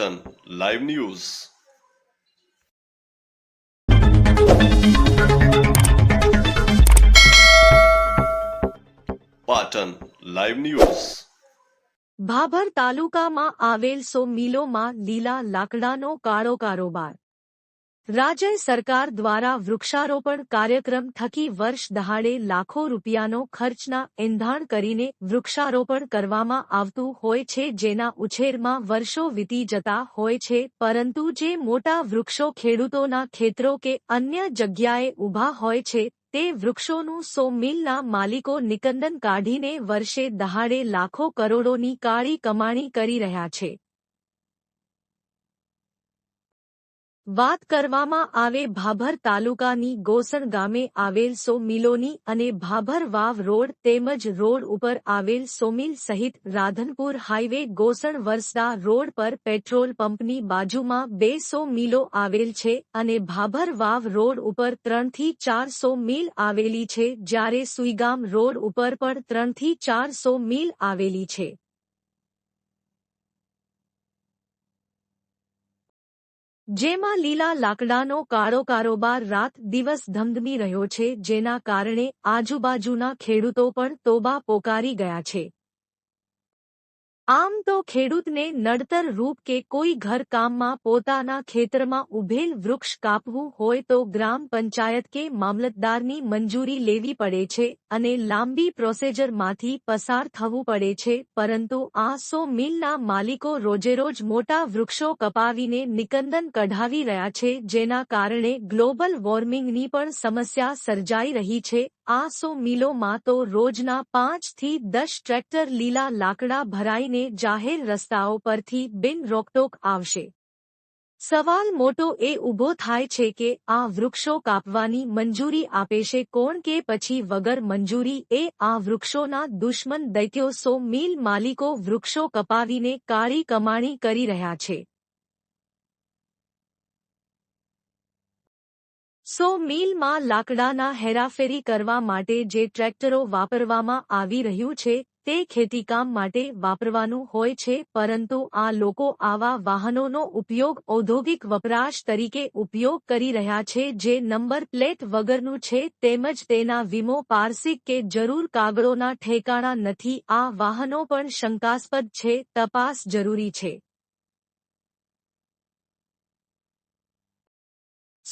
Live news Patan live news Bhabhar તાલુકામાં આવેલ સો મિલોમાં લીલા લાકડાનો કાળો કારોબાર. રાજ્ય સરકાર દ્વારા વૃક્ષારોપણ કાર્યક્રમ થકી વર્ષ દહાડે લાખો રૂપિયાનો ખર્ચના એંધાણ કરીને વૃક્ષારોપણ કરવામાં આવતું હોય છે જેના ઉછેરમાં વર્ષો વીતી જતા હોય છે, પરંતુ જે મોટા વૃક્ષો ખેડૂતોના ખેતરો કે અન્ય જગ્યાએ ઊભા હોય છે, તે વૃક્ષોનું સો મિલના માલિકો નિકંદન કાઢીને વર્ષે દહાડે લાખો કરોડોની કાળી કમાણી કરી રહ્યા છે. વાત કરવામાં આવે ભાભર તાલુકાની ગોસણ ગામે આવેલ સો મિલોની અને ભાભર વાવ રોડ તેમજ રોડ ઉપર આવેલ સોમિલ સહિત રાધનપુર હાઈવે ગોસણ વરસદા રોડ પર પેટ્રોલ પંપની બાજુમાં બે સો મિલો આવેલ છે અને ભાભર વાવ રોડ ઉપર ત્રણથી ચારસો મિલ આવેલી છે, જ્યારે સુઈગામ રોડ ઉપર પણ ત્રણથી ચારસો મિલ આવેલી છે. જેમાં લીલા લાકડાનો કાળો કારોબાર રાત દિવસ ધમધમી રહ્યો છે, જેના કારણે આજુબાજુના ખેડૂતો પણ તોબા પોકારી ગયા છે. આમ તો ખેડૂતને નડતર રૂપ કે કોઈ ઘરકામમાં પોતાના ખેતરમાં ઉભેલ વૃક્ષ કાપવું હોય તો ગ્રામ પંચાયત કે મામલતદારની મંજૂરી લેવી પડે છે અને લાંબી પ્રોસેજરમાંથી પસાર થવું પડે છે, પરંતુ આ સો મિલના માલિકો રોજેરોજ મોટા વૃક્ષો કપાવીને નિકંદન કઢાવી રહ્યા છે, જેના કારણે ગ્લોબલ વોર્મિંગની પણ સમસ્યા સર્જાઈ રહી છે. આ સો મિલોમાં તો રોજના પાંચથી દસ ટ્રેક્ટર લીલા લાકડા ભરાઈને જાહેર રસ્તાઓ પરથી બિન રોકટોક આવશે. સવાલ મોટો એ ઊભો થાય છે કે આ વૃક્ષો કાપવાની મંજૂરી આપે છે કોણ કે પછી વગર મંજૂરી? એ આ વૃક્ષોના દુશ્મન દૈત્યો સો મિલ માલિકો વૃક્ષો કપાવીને કાળી કમાણી કરી રહ્યા છે. સો મિલમાં લાકડાના હેરાફેરી કરવા માટે જે ટ્રેક્ટરો વાપરવામાં આવી રહ્યું છે તે ખેતીકામ માટે વાપરવાનું હોય છે, પરંતુ આ લોકો આવા વાહનોનો ઉપયોગ ઔદ્યોગિક વપરાશ તરીકે ઉપયોગ કરી રહ્યા છે, જે નંબર પ્લેટ વગરનું છે, તેમજ તેના વીમો પારસિક કે જરૂર કાગળોના ઠેકાણા નથી. આ વાહનો પણ શંકાસ્પદ છે, તપાસ જરૂરી છે.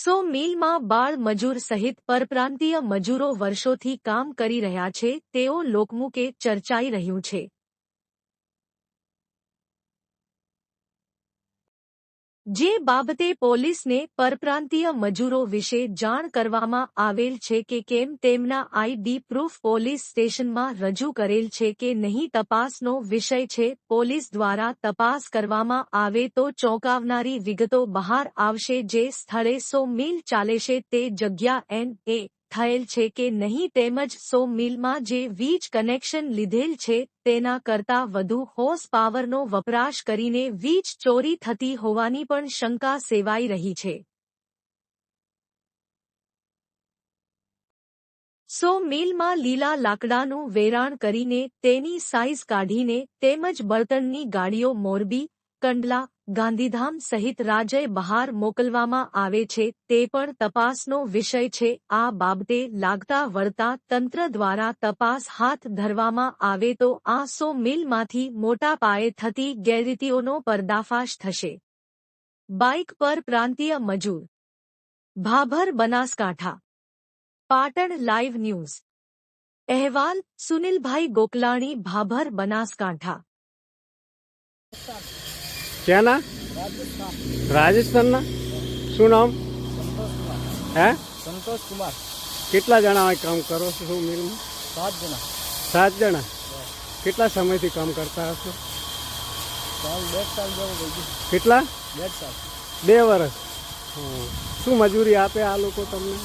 સો મિલમાં બાળ મજૂર સહિત પરપ્રાંતીય મજૂરો વર્ષોથી કામ કરી રહ્યા છે, તેઓ લોકમુકે ચર્ચાઈ રહ્યું છે. જે બાબતે પોલીસને પરપ્રાંતીય મજૂરો વિશે જાણ કરવામાં આવેલ છે કે કેમ તેમના આઈડી પ્રૂફ પોલીસ સ્ટેશનમાં રજૂ કરેલ છે કે નહીં તપાસનો વિષય છે, પોલીસ દ્વારા તપાસ કરવામાં આવે તો ચોંકાવનારી વિગતો બહાર આવશે જે સ્થળે સો મીલ ચાલે છે તે જગ્યા એન એ થયેલ છે કે નહીં તેમજ સો મિલમાં જે વીજ કનેક્શન લીધેલ છે, તેના કરતા વધુ હોર્સ પાવરનો વપરાશ કરીને વીજ ચોરી થતી હોવાની પણ શંકા સેવાઈ રહી છે. સો મિલમાં લીલા લાકડાનું વેરાણ કરીને તેની સાઇઝ કાઢીને તેમજ બળતણની ગાડીઓ મોરબી, કંડલા ગાંધીધામ સહિત રાજ્ય બહાર મોકલવામાં આવે છે, તે પણ તપાસનો વિષય છે. આ બાબતે લાગતા વળતા તંત્ર દ્વારા તપાસ હાથ ધરવામાં આવે તો આ સો મિલમાંથી મોટા પાયે થતી ગેરરીતિઓનો પર્દાફાશ થશે. બાઇક પર પ્રાંતીય મજૂર. Bhabhar Banaskantha. Patan live news. અહેવાલ, સુનિલભાઈ ગોકલાણી, ભાભર બનાસકાંઠા. ક્યાંના રાજસ્થાન રાજસ્થાનના શું નામ? હે? સંતોષ કુમાર. કેટલા જણા આ કામ કરો છો શું મિલમાં? સાત જણા. સાત જણા? કેટલા સમયથી કામ કરતા હશો? સાલ દોઢ સાલ જેવું થઈ ગયું. કેટલા? દોઢ સાલ. બે વર્ષ હં. શું મજૂરી આપે આ લોકો તમને?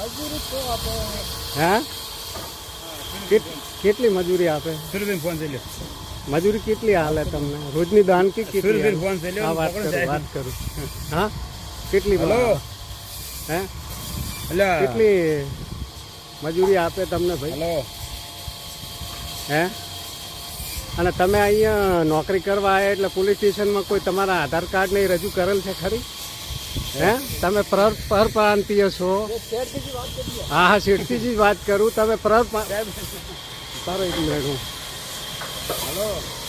મજૂરી તો આપણે હે? કેટ- કેટલી મજૂરી આપે? સુરભીન ફોન થઈ લ્યો. મજૂરી કેટલી હાલે તમને? રોજની દાનકી કેટલી હા વાત કરું વાત કરું. હા? કેટલી. હે? એટલે કેટલી મજૂરી આપે તમને ભાઈ? હે? અને તમે અહીંયા નોકરી કરવા આવ્યા એટલે પોલીસ સ્ટેશનમાં કોઈ તમારા આધાર કાર્ડ ને રજૂ કરેલ છે ખરી? હે? તમે પર પરપ્રાંતીય છો. હા હા શેઠથી જ વાત કરું. તમે પર તારો એક મિનિટ હું. હલો